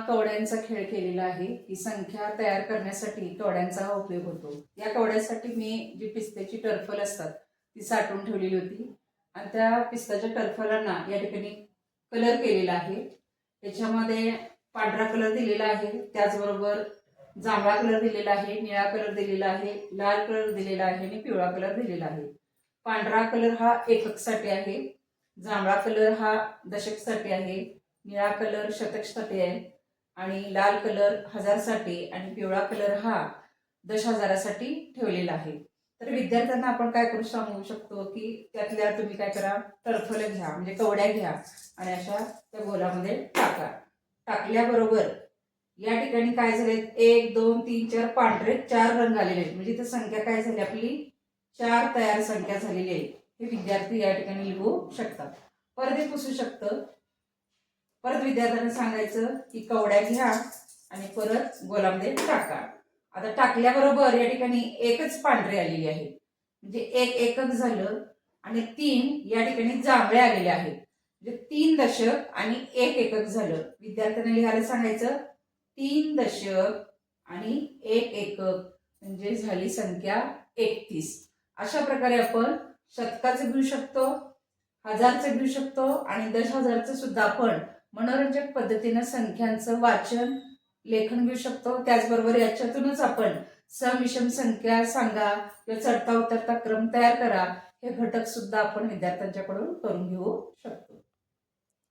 कवड्यांचा खेळ केलेला आहे. ही संख्या तयार करण्यासाठी कवड्यांचा हा उपयोग होतो. या कवड्यासाठी मी जी पिस्त्याची टर्फल असतात ती साठवून ठेवलेली होती. आणि त्या पिस्ताच्या टर्फलांना या ठिकाणी कलर केलेला आहे. त्याच्यामध्ये पांढरा कलर दिलेला आहे. त्याचबरोबर जांभळा कलर दिलेला आहे निळा कलर दिलेला आहे लाल कलर दिलेला आहे आणि पिवळा कलर दिलेला आहे. पांढरा कलर हा एककसाठी आहे. जांभळा कलर हा दशकसाठी आहे. निळा कलर शतकसाठी आहे. आणि लाल कलर हजारसाठी आणि पिवळा कलर हा दश हजारासाठी ठेवलेला आहे. तर विद्यार्थ्यांना आपण काय करू सांगू शकतो की त्यातल्या तुम्ही काय करा टरफलं घ्या म्हणजे कवड्या घ्या आणि अशा त्या गोलामध्ये टाका. टाकल्याबरोबर या ठिकाणी काय झाले एक दोन तीन चार पांढरे चार रंग आलेले आहेत. म्हणजे इथं संख्या काय झाली आपली? चार तयार संख्या झालेली आहे हे विद्यार्थी या ठिकाणी लिहू शकतात. परत पुसू शकतं. परत विद्यार्थ्यांना सांगायचं की कवड्या घ्या आणि परत गोलामध्ये टाका. आता टाकल्याबरोबर या ठिकाणी एकच पांढरी आलेली आहे. म्हणजे एक एकक झालं आणि तीन या ठिकाणी जांभळे आलेले आहेत. म्हणजे तीन दशक आणि एक एकक झालं. विद्यार्थ्यांना लिहायला सांगायचं तीन दशक आणि एक एकक म्हणजे झाली संख्या एकतीस. अशा प्रकारे आपण शतकाचं घेऊ शकतो हजारचं घेऊ शकतो आणि दश हजारचं सुद्धा आपण मनोरंजक पद्धतीनं संख्यांचं वाचन लेखन घेऊ शकतो. त्याचबरोबर याच्यातूनच आपण समविषम संख्या सांगा किंवा चढता उतरता क्रम तयार करा. हे घटक सुद्धा आपण विद्यार्थ्यांच्याकडून करून घेऊ शकतो.